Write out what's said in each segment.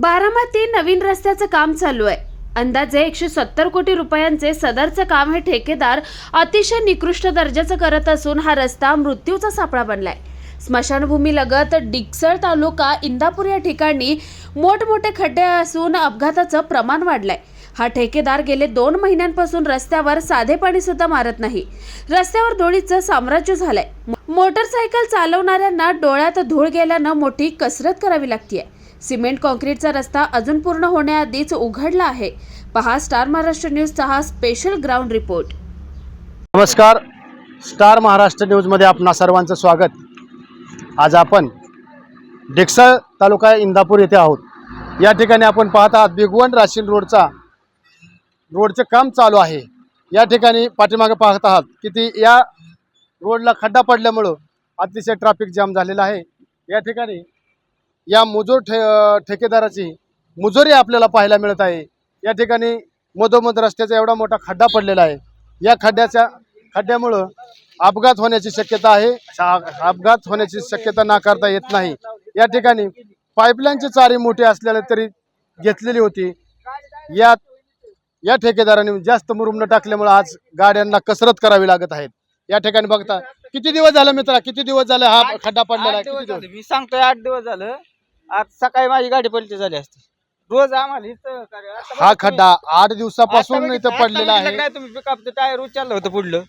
बारामती नवीन रस्त्याचं काम चालू आहे. अंदाजे एकशे सत्तर कोटी रुपयांचे सदरचं काम हे ठेकेदार अतिशय निकृष्ट दर्जाचं करत असून हा रस्ता मृत्यूचा सापळा बनलाय. स्मशानभूमीलगत डिक्सळ तालुका इंदापूर या ठिकाणी मोठमोठे खड्डे असून अपघाताचं प्रमाण वाढलंय. हा ठेकेदार गेले दोन महिन्यांपासून रस्त्यावर साधे पाणी सुद्धा मारत नाही. रस्त्यावर धुळीचं साम्राज्य झालंय. मोटरसायकल चालवणाऱ्यांना डोळ्यात धूळ गेल्यानं मोठी कसरत करावी लागतीये. सिमेंट कॉन्क्रीटचा रस्ता अजून पूर्ण होण्याआधीच उघडला आहे. पहा स्टार महाराष्ट्र न्यूजचा हा स्पेशल ग्राउंड रिपोर्ट नमस्कार. स्टार महाराष्ट्र न्यूजमध्ये आपणा सर्वांचं स्वागत. आज आपण डेक्सळ तालुका इंदापूर येथे आहोत. या ठिकाणी आपण पाहत आहात बिगवण राशीन रोडचा रोडचे काम चालू आहे. या ठिकाणी पाठीमागे पाहत आहात की ती या रोडला खड्डा पडल्यामुळं अतिशय ट्रॅफिक जाम झालेला आहे. या ठिकाणी या मुजोर ठे ठेकेदाराची मुजोरी आपल्याला पाहायला मिळत आहे. या ठिकाणी मधोमध रस्त्याचा एवढा मोठा खड्डा पडलेला आहे. या खड्ड्याच्या खड्ड्यामुळं अपघात होण्याची शक्यता आहे. अपघात होण्याची शक्यता नाकारता येत नाही. या ठिकाणी पाईपलाईनची चारी मोठी असलेली तरी घेतलेली होती. या या ठेकेदाराने जास्त मुरुम न टाकल्यामुळे आज गाड्यांना कसरत करावी लागत आहेत या ठिकाणी बघता किती दिवस झाले मित्रा? किती दिवस झाले हा खड्डा पडलेला आहे. मी सांगतोय आठ दिवस झालं. आज सकाळी माझी गाडी पलटी झाली असती. रोज आम्हाला इथं आता हा बघा खड्डा आठ दिवसापासून इथं पडलेला बघितलं आहे. काय तुम्ही पिकअपचं टायर उचललं होतं पुढलं.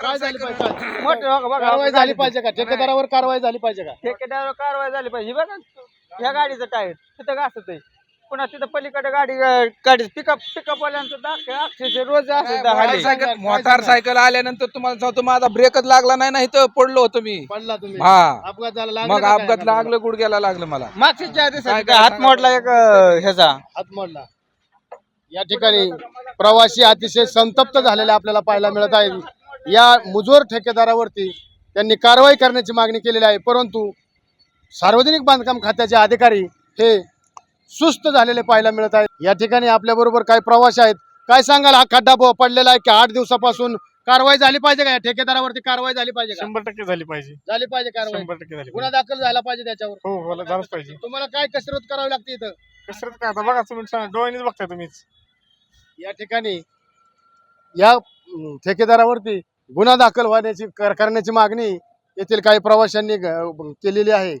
काय झाली पाहिजे? मोठं बघा बघा कारवाई झाली पाहिजे का? ठेकेदारावर कारवाई झाली पाहिजे का? ठेकेदार कारवाई झाली पाहिजे. हे बघा ह्या गाडीचं टायर तिथं घासत आहे पुन्हा तिथं पलीकडे गाडी गाडी पिकअप पिकअप वाल्यांचं दाख अक्षरशः रोज असं. मोटारसायकल मोटारसायकल आल्यानंतर तुम्हाला सांगतो माझा ब्रेकच लागला नाही नाही तर पडलो होतो मी. पडला तुम्ही. हा. अपघात झाला लागला मग का काय? अपघात लागलं गुडघ्याला लागलं मला. मागच्या चार दिवसात काय- काय काय हात मोडला एक अं, ह्याचा. हात मोडला या ठिकाणी प्रवासी अतिशय संतप्त झालेले आपल्याला पाहायला मिळत आहे. या मुजोर ठेकेदारावरती त्यांनी कारवाई करण्याची मागणी केलेली आहे. परंतु सार्वजनिक बांधकाम खात्याचे अधिकारी हे सुस्त झालेले पाहायला मिळत आहेत या ठिकाणी आपल्याबरोबर काही प्रवासी आहेत. काय सांगाल? हा खड्डा ब- पडलेला आहे की आठ दिवसापासून कारवाई झाली पाहिजे का? या ठेकेदारावरती कारवाई झाली पाहिजे का? शंभर टक्के झाली पाहिजे. झाली पाहिजे कारवाई. शंभर टक्के झाली गुन्हा. दाखल झाला पाहिजे त्याच्यावर. हो हो झालंच पाहिजे. तुम्हाला काय कसरत करावी लागते इथं? कसरत काय? आता बघा तुम्ही सांगा, डोळ्यांनीच बघताय तुम्हीच. या ठिकाणी या ठेकेदारावरती गुन्हा दाखल होण्याची कर- करण्याची मागणी येथील काही प्रवाशांनी ग- केलेली आहे.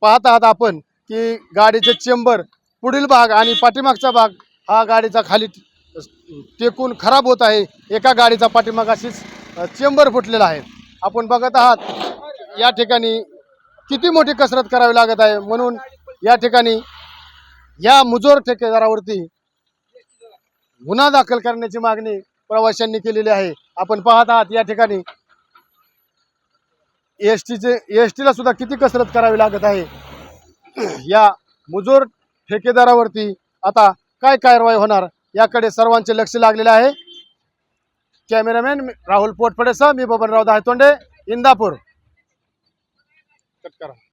पाहत आहात आपण की गाडीचे चेंबर पुढील भाग आणि पाठीमागचा भाग हा गाडीचा खाली टेकून खराब होत आहे. एका गाडीचा पाठीमाग अशीच चेंबर फुटलेला आहे. आपण बघत आहात या ठिकाणी किती मोठी कसरत करावी लागत आहे म्हणून या ठिकाणी या मुजोर ठेकेदारावरती गुन्हा दाखल करण्याची मागणी प्रवाशांनी केलेली आहे. आपण पाहत आहात या ठिकाणी एस टीचे एस टीला सुद्धा किती कसरत करावी लागत आहे? या मुजोर ठेकेदारावरती आता काय कारवाई होणार याकडे सर्वांचे लक्ष लागलेले आहे. कॅमेरामॅन राहुल पोटफडेसह मी बबनराव दायतोंडे इंदापूर. कट करा.